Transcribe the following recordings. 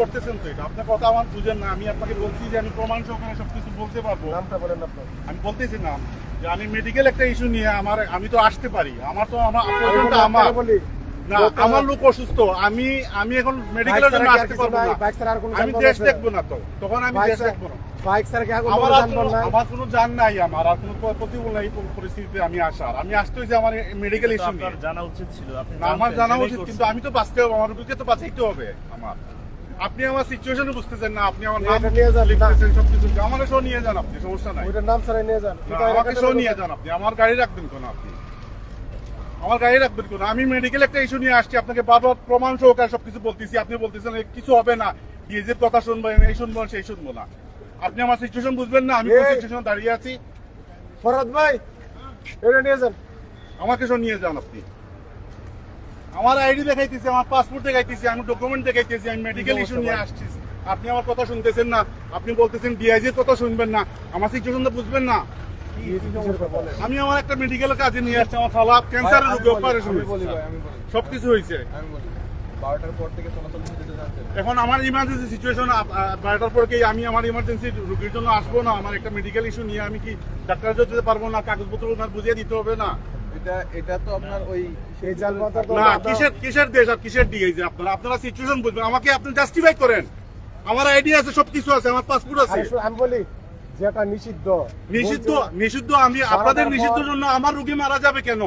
করতেছেন তো এটা? আপনার কথা আমার বুঝেন না আমি আপনাকে বলছি যে আমি প্রমাণ সহকারে সবকিছু বলতে পারব। নামটা বলেন আপনার আমি বলতেছি না যে আমি মেডিকেল একটা ইস্যু নিয়ে আমার আমি তো আসতে পারি। আমার তো আমার আমি আমার বলি। না আমার লোক অসুস্থ। আমি আমি এখন মেডিকেলের জন্য আসতে পারব না। বাইক ছাড়া আর কোনো আমি দেশ দেখব না তো। তখন আমি দেশ দেখব না। বাইক ছাড়া কি আর কোনো আমার কোনো জান নাই আমার। আর কোনো প্রতিকূল নাই কোন পরিস্থিতিতে আমি আসার। আমি আসতে হয়েছে আমার মেডিকেল ইস্যু নিয়ে। আপনার জানা উচিত ছিল। আপনি না, আমার জানা উচিত কিন্তু আমি তো বাঁচতে হবে আমার রুগীকে তো বাঁচাইতে হবে আমার। আপনি আমার সিচুয়েশন বুঝতেছেন না আপনি আমার নাম নিয়ে যান। লিখতেছেন সবকিছু। আমার শো নিয়ে যান আপনি সমস্যা নাই। ওইটার নাম ছাড়াই নিয়ে যান। আমাকে শো নিয়ে যান আপনি আমার গাড়ি রাখবেন কেন আপনি? আমার গাড়ি রাখবেন কেন? আমি মেডিকেল একটা ইস্যু নিয়ে আসছি আপনাকে বারবার প্রমাণ সহকারে সবকিছু বলতেছি আপনি বলতেছেন কিছু হবে না। ডিএজের কথা শুনবেন এই শুনব সেই শুনব না। আপনি আমার সিচুয়েশন বুঝবেন না আমি সিচুয়েশন দাঁড়িয়ে আছি। ফরহাদ ভাই এটা নিয়ে যান। আমাকে সব নিয়ে যান আপনি। আমার আইডি দেখাইতেছি আমার পাসপোর্ট দেখাইতেছি আমি ডকুমেন্ট দেখাইতেছি আমি মেডিকেল ইস্যু নিয়ে আসছি। আপনি আমার কথা শুনতেছেন না আপনি বলতেছেন ডিআইজির কথা শুনবেন না আমার সিচুয়েশন তো বুঝবেন না। আমি আমার একটা মেডিকেলের কাজে নিয়ে আসছি আমার খালা ক্যান্সারের রোগে অপারেশন সবকিছু হয়েছে। এখন আমার ইমার্জেন্সি সিচুয়েশন বারোটার পর কি আমি আমার ইমার্জেন্সি রোগীর জন্য আসব না? আমার একটা মেডিকেল ইস্যু নিয়ে আমি কি ডাক্তার যেতে পারব না? কাগজপত্র ওনার বুঝিয়ে দিতে হবে না? এটা এটা তো আপনার ওই এই যানবাহনটা তো না না- কিসের কিসের দেশ আর কিসের ডিএ যে আপনারা? আপনারা সিচুয়েশন বুঝবেন। আমাকে আপনি জাস্টিফাই করেন। আমার আইডি আছে সবকিছু আছে আমার পাসপোর্ট আছে। আমি বলি যেটা নিষিদ্ধ নিষিদ্ধ নিষিদ্ধ আমি আপনাদের নিষিদ্ধ জন্য আমার রুগী মারা যাবে কেন?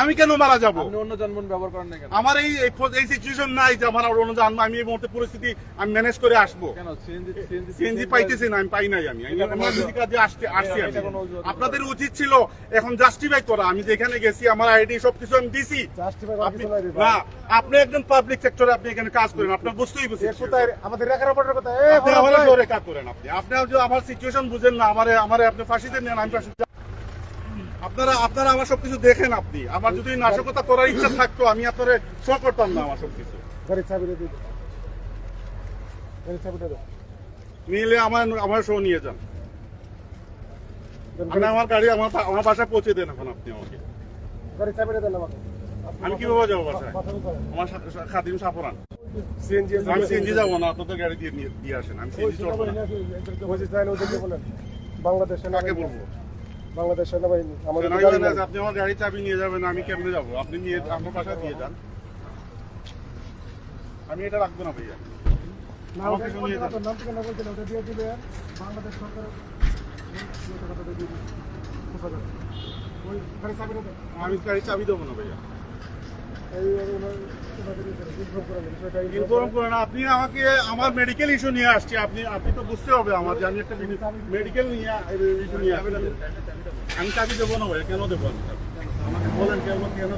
আমি কেন মারা যাব? অন্য যানবাহন ব্যবহার করেন না কেন? আমার এই এই সিচুয়েশন নাই যে আমার অন্য জানব আমি এই মুহূর্তে পরিস্থিতি আমি ম্যানেজ করে আসব। কেন? সিএনজি সিএনজি পাইতেছি না আমি পাই নাই আমি। emergency কাজে আসতে আসছি আমি। আপনাদের উচিত ছিল এখন জাস্টিফাই করা। আমি যেখানে গেছি আমার আইডি সবকিছু আমি দিছি। আপনি। না আপনি একজন পাবলিক সেক্টরে আপনি এখানে কাজ করেন আপনার বুঝতেই বুঝছেন কোথায় আমাদের রেখার ওপরের কথা আপনি আমার জোরে কাজ করেন আপনি। আপনি আমার সিচুয়েশন বুঝেন না আমারে আমারে আপনি ফাঁসিতে নেন আমি ফাঁসিতে। আপনারা আপনারা আমার সবকিছু দেখেন আপনি। আমার যদি নাশকতা করার ইচ্ছা থাকতো আমি আপনারে শো করতাম না আমার সবকিছু। নিলে আমার আমার শো নিয়ে যান। দেন, আমি আমার গাড়ি আমার আমার বাসায় পৌঁছে দেন এখন আপনি আমাকে। আমি কীভাবে যাব বাসায়? আমার খাদিম সিএনজি আমি সিএনজি যাব না আপনাদের গাড়ি দিয়ে দিয়ে আসেন। আমি সিএনজি চড়বো না বাংলাদেশ কাকে বলব? বাংলাদেশ সেনাবাহিনী আমাদের। আপনি আমার গাড়ি চাবি নিয়ে যাবেন আমি কেমনে যাব? আপনি নিয়ে আমার বাসায় দিয়ে যান। আমি এটা রাখব না ভাইয়া। বাংলাদেশ সরকার আমি গাড়ি চাবি দেবো না ভাইয়া। এই ইনফর্ম করেন আপনি আমাকে আমার মেডিকেল ইস্যু নিয়ে আসছি আপনি আপনি তো বুঝতে হবে আমার যে আমি একটা মেডিকেল নিয়ে ইস্যু নিয়ে আসছি। আমি চাবি দেবো না ভাইয়া? কেন দেবো আমি? আমাকে বলেন কেন কেন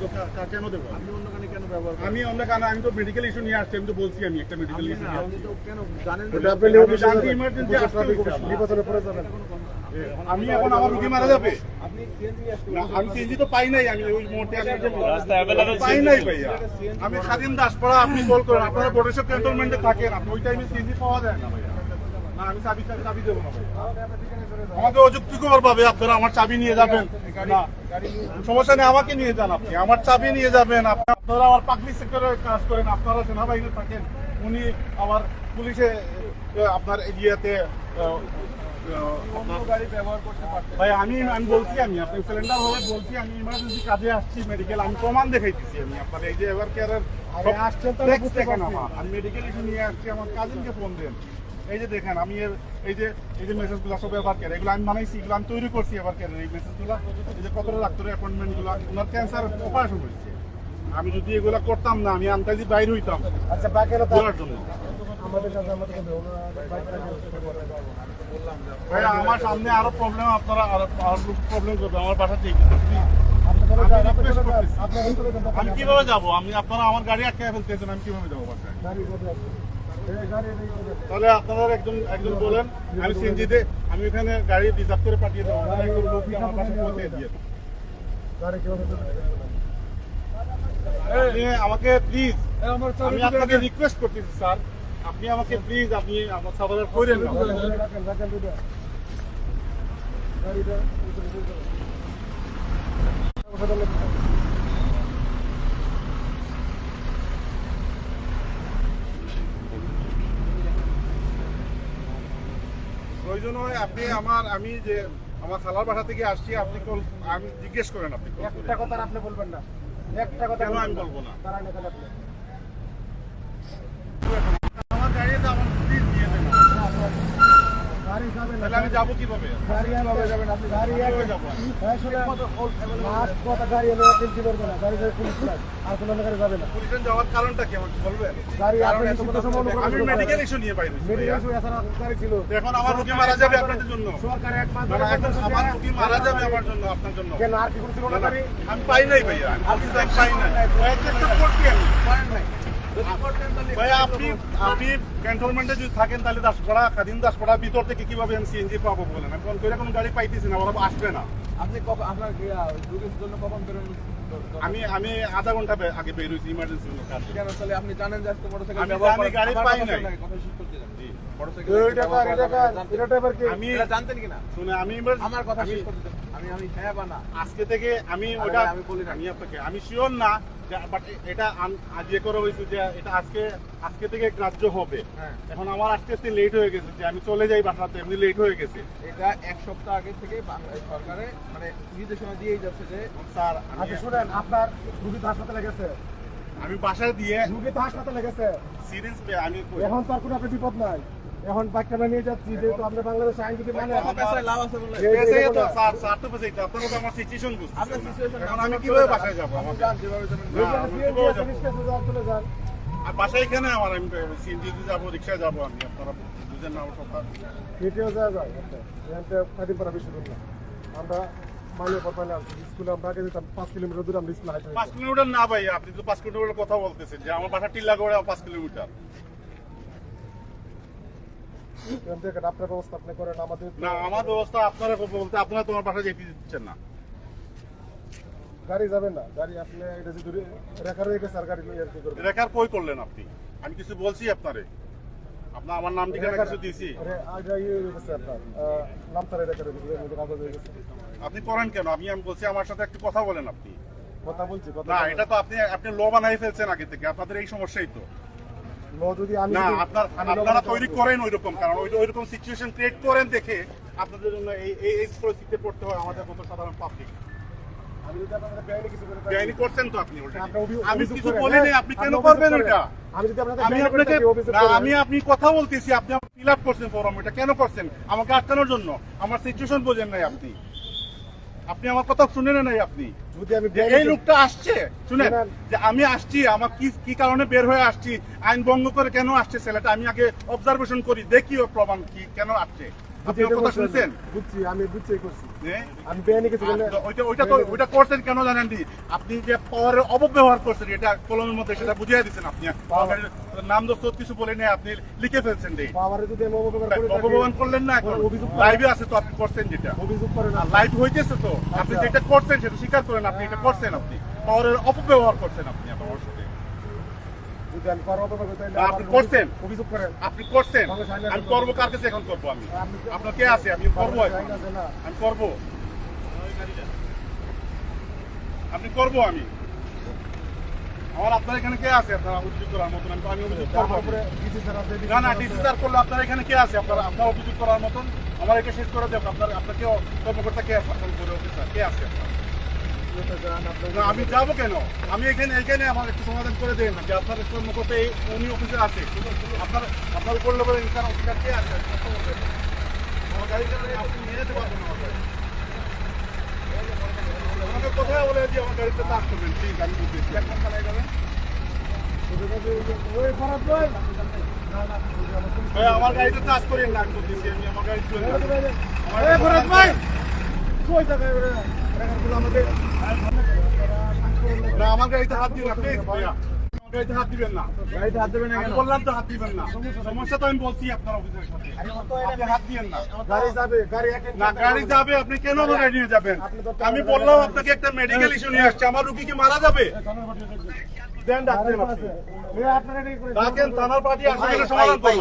কেন দেবো আমি? অন্য কেন ব্যবহার আমি অন্য কেন আমি তো মেডিকেল ইস্যু নিয়ে আসছি আমি তো বলছি একটা মেডিকেল ইস্যু আপনি তো কেন জানেন। নির্বাচনের পরে যাবেন। আমি এখন আমার রুগী মারা যাবে? আমি সিএনজি তো পাই নাই আমি ওই মুহূর্তে পাই নাই ভাইয়া। আমি খাদিম দাসপাড়া আপনি কল করেন। আপনারা বড়েশ্বর ক্যান্টনমেন্টে থাকেন ওই টাইমে সিএনজি পাওয়া যায় না ভাইয়া। না আমি চাবি চাবি চাবি দেবো না আমাকে অযুক্তিকর ভাবে আপনারা আমার চাবি নিয়ে যাবেন। না সমস্যা নেই আমাকে নিয়ে যান আপনি। আমার চাবি নিয়ে যাবেন। আপনি- আপনারা আমার পাবলিক সেক্টরে কাজ করেন আপনারা সেনাবাহিনী থাকেন উনি আমার পুলিশে আপনার এরিয়াতে ভাই আমি আমি বলছি আমি আপনি সিলিন্ডার হয়ে বলছি আমি ইমার্জেন্সি কাজে আসছি মেডিকেল আমি প্রমাণ দেখাইতেছি আমি। আপনার এই যে এভার কেয়ারের আসছেন তো বুঝতে। আমার। আমি মেডিকেল নিয়ে আসছি আমার কাজিনকে ফোন দেন। এই যে দেখেন আমি এর- এই যে এই যে মেসেজগুলো সব কেয়ার এগুলো আমি বানাইছি এগুলো আমি তৈরি করছি কেয়ারের এই মেসেজগুলো এই যে কত ডাক্তারের অ্যাপয়েন্টমেন্টগুলো ওনার ক্যান্সার অপারেশন হয়েছে। আমি যদি এগুলো করতাম না আমি আন্তাজি বাইর হইতাম। আচ্ছা বাকি হলো জন্য। আমাদের সাথে আমাদের ভাই আমার সামনে আরও প্রবলেম আপনারা আরও আরও প্রবলেম করবে আমার বাসা আপনি আমি এখন কীভাবে যাব? আমি আপনারা আমার গাড়ি আটকে ফেলতেছেন আমি কীভাবে যাব? তাহলে আপনারা একজন একজন বলেন আমি সিএনজিতে আমি ওখানে গাড়ি রিজার্ভ করে পাঠিয়ে দেবো। একজন লোক আমার বাসায় পৌঁছে দিয়ে আমাকে প্লিজ আমি আপনাকে রিকোয়েস্ট করতেছি স্যার আপনি আমাকে প্লিজ আপনি আমার করেন আছে। প্রয়োজন হয় আপনি আমার আমি যে আমার খালার বাসা থেকে আসছি আপনি কল আমি জিজ্ঞেস করেন আপনি একটা কথা আপনি বলবেন না। একটা কথা আমি বলব না? দাঁড়ান এখানে আপনি আমার গাড়িতে আমার প্লিজ দিয়ে দেন গাড়ি যাবে না তাহলে আমি যাব কীভাবে গাড়ি কীভাবে যাবেন আপনি গাড়ি কীভাবে যাব? হ্যাঁ শুনে মাছ কথা গাড়ি এনে কিনতে না। গাড়ি যাবে যাবে? না। পুলিশে যাওয়ার কারণটা কি আমাকে বলবেন? আমি মেডিকেল। ইস্যু নিয়ে ছিল। এখন আমার রুগী মারা যাবে আপনাদের জন্য। আমার রুগী মারা যাবে আমার জন্য আপনার জন্য। আমি পাই নাই ভাইয়া। আমি পাই নাই। চেষ্টা করছি আমি। ভাইয়া আপনি আপনি ক্যান্টনমেন্টে যদি থাকেন তাহলে দাসপাড়া খাদিম দাসপাড়া ভিতর থেকে কীভাবে আমি সিএনজি পাবো বলেন আমি ফোন করে কোনো গাড়ি পাইতেছি না ওরা আসবে না আপনি কখন আপনার কি, আহ, রোগীর জন্য কখন বেরোন আমি আমি আধা ঘণ্টা আগে বের হয়েছি ইমার্জেন্সি কাজে কেন তাহলে আপনি জানেন যে আজকে মোটরসাইকেল আমি ব্যবহার জানি করেন। গাড়ি আমার পাই কথা নাই। শোনেন, কথা শেষ করতে দেন। জি। মোটরসাইকেল এই ব্যবহার টাকা এই করা টাকা জানতেন? এটা ড্রাইভার কি আমি এটা জানতেন কিনা শুনে আমি আমার কথা আমি- শেষ করতে আমি আমি হ্যাঁ বা না আজকে থেকে আমি ওটা আমি বলি। আমি আপনাকে আমি শিওর না বাট এটা ইয়ে করে হয়েছে যে এটা আজকে আজকে থেকে গ্রাহ্য হবে। হ্যাঁ। এখন আমার আসতে লেট হয়ে গেছে যে আমি চলে যাই বাসাতে এমনি লেট হয়ে গেছে। এটা এক সপ্তাহ আগে থেকে সরকারে মানে নির্দেশনা দিয়েই যাচ্ছে যে স্যার আচ্ছা শুনেন আপনার রুগী তো হাসপাতালে গেছে। আমি বাসায় দিয়ে রুগী তো হাসপাতালে গেছে। আমি এখন তার কোনো আপনি বিপদ নাই। এখন বাচ্চাটা নিয়ে যাচ্ছি যেহেতু আমরা বাংলাদেশ আইন যদি মানে আমার পেশায় লাভ আছে বলে। এই- তো স্যার স্যার তো পেছে আপনারা তো আমার সিচুয়েশন বুঝছেন আপনার situation এখন আমি কীভাবে বাসায় যাব? যান এখানে আমার আমি সিএনজি যাব রিক্সায় যাব আমি আপনারা বুঝেন না আমার কথা। হেঁটেও যাওয়া যায় আমরা মাইলে আসছি। স্কুলে আমরা আগে যেতাম পাঁচ কিলোমিটার দূরে আমরা স্কুলে পাঁচ কিলোমিটার না ভাই আপনি তো পাঁচ কিলোমিটার কথা বলতেছেন যে আমার বাসা টিল্লা করে পাঁচ কিলোমিটার। এখান আপনার ব্যবস্থা আপনি করেন আমাদের না আমার ব্যবস্থা আপনারা বলতে আপনারা তোমার বাসায় যেতে দিচ্ছেন না। গাড়ি যাবে না গাড়ি আপনি এটা যদি রেখা রয়ে গেছে আর গাড়ি আর কি করবেন? রেখার কই করলেন আপনি? আমি কিছু বলছি আপনারে। আপনার আমার নাম ঠিকানা কিছু দিয়েছি ইয়ে নাম রেখা রয়ে গেছে আপনি করেন কেন? আমি আমি বলছি আমার সাথে একটু কথা বলেন আপনি। কথা বলছি না এটা তো আপনি আপনি ল বানাই ফেলছেন আগে থেকে আপনাদের এই সমস্যাই তো। যদি আমি না আপনার আপনারা তৈরি করেন কারণ সিচুয়েশন ক্রিয়েট করেন দেখে আপনাদের জন্য এই এই পরিস্থিতিতে পড়তে হয় আমাদের মতো সাধারণ পাবলিক। আমি আপনি কথা বলতেছি আপনি ফিল আপ করছেন ফর্ম এটা কেন করছেন? আমাকে আটকানোর জন্য। আমার সিচুয়েশন বোঝেন নাই আপনি। আপনি আমার কথা শুনেন নাই আপনি যদি আমি এই লোকটা আসছে শুনে শুনেন। যে আমি আসছি আমার কি কি কারণে বের হয়ে আসছি আইন ভঙ্গ করে কেন আসছে ছেলেটা আমি আগে অবজারভেশন করি দেখি ও প্রমাণ কি কেন আসছে আপনি বুঝছি, ওর কথা এটা শুনছেন? বলছেন। বুঝছি আমি বুঝছি করছি। যে আমি বেআইনি কিছু করলে ওইটা ওইটা তো ওইটা করছেন কেন জানেন দি? আপনি যে পাওয়ারের অপব্যবহার করছেন এটা কলমের মধ্যে সেটা বুঝিয়ে দিচ্ছেন আপনি। নাম দোস্ত কিছু বলে নেই আপনি লিখে ফেলছেন অপব্যবহার করলেন না অভিযোগ লাইভে আছে তো আপনি করছেন যেটা। অভিযোগ করেন লাইভ হইতেছে তো। আপনি আচ্ছা। যেটা করছেন সেটা স্বীকার করেন আপনি এটা করছেন আপনি। পাওয়ারের অপব্যবহার করছেন আপনি আমার সাথে যদি আমি পাওয়ার অপব্যবহার করি, তাহলে না, আমার আপনি করছেন। অভিযোগ করেন। আপনি করছেন? আমি করব কার কাছে এখন করব আমি? আপনার কে আছে? আমি করব। আমি করব। আপনি করব আমি। আমার আপনার এখানে কে আছে? আপনার অভিযোগ করার মতন? আমি অভিযোগ করব না না ডিসি স্যার করলে আপনার এখানে কে আছে? আপনার আপনার অভিযোগ করার মতন? আমার এটা শেষ করে দেবেন আপনার আপনার কর্মকর্তা কে আছে? আপনার অফিসার কে আছে? আপনার আমি যাব কেন আমি এখানে এখানে আমার একটু সমাধান করে দেন, যে আপনার কর্মকর্তা উনি অফিসে আছে আপনার আপনার উপর লেভেলের ইনসার অফিসার কে আছে কথা। আমার গাড়িটা আপনি নিয়ে যেতে পারবেন। আমাকে কোথায় বলে যে আমার গাড়িতে চাষ করবেন ঠিক, আমি বুঝতেছি এক ঘণ্টা লেগে আমার গাড়িতে চাষ করেন না, আমি আমি আমার গাড়ি চলে। ভাই। কই আমাকে না আমার গাড়িতে হাত ভাইয়া আমার গাড়িতে হাত দিবেন না। গাড়িতে হাত দেবেন না বললাম তো হাত দিবেন না। সমস্যা তো আমি বলছি আপনার অফিসের সাথে। আপনি হাত দিবেন না। গাড়ি যাবে গাড়ি না গাড়ি যাবে। আপনি কেন গাড়ি নিয়ে যাবেন? আমি বললাম আপনাকে একটা মেডিকেল ইস্যু নিয়ে আসছে। আমার রুগী কি মারা যাবে? দেন ডাক্তার আপনি ডাকেন থানার পার্টি আসে এখানে সমাধান করব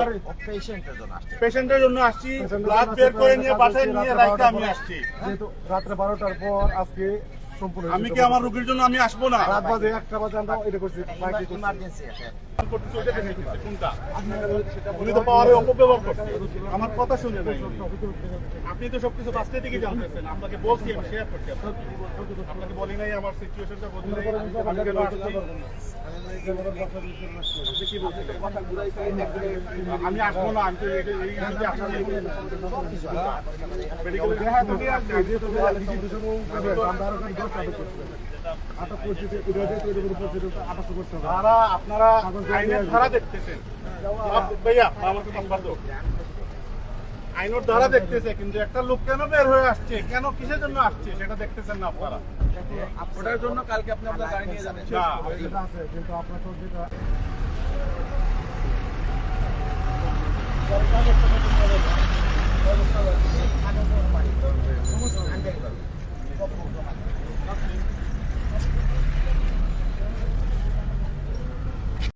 পেশেন্টের জন্য আসছি। ব্লাড বের করে নিয়ে বাসায় নিয়ে রাখতে আমি আসছি। যেহেতু রাত্রে বারোটার পর আজকে সম্পূর্ণ আমি কি আমার রোগীর জন্য আমি আসব না? রাত বাজে একটা বাজে আমরা এটা করছি। বাইকে করছি করতেছে ওইটা দেখাইতেছে কোনটা? উনি তো পাওয়ারে অপব্যবহার করছে। আমার কথা শুনে নাই আপনি তো সবকিছু জানতেছেন। আপনাকে বলছি আমি শেয়ার করছি আপনাকে। বলি নাই আমার সিচুয়েশনটা বলি নাই আমি কেন আসছি? আসব না আমি তো ধারা আপনারা আইনের ধারা দেখতেছেন। ভাইয়া আমার কথা বাদ আইনের ধারা দেখতেছে কিন্তু একটা লোক কেন বের হয়ে আসছে? কেন কিসের জন্য আসছে? সেটা দেখতেছেন না আপনারা। ওটার জন্য কালকে আপনি আপনার গাড়ি নিয়ে যাবেন। কিন্তু আপনার যেটা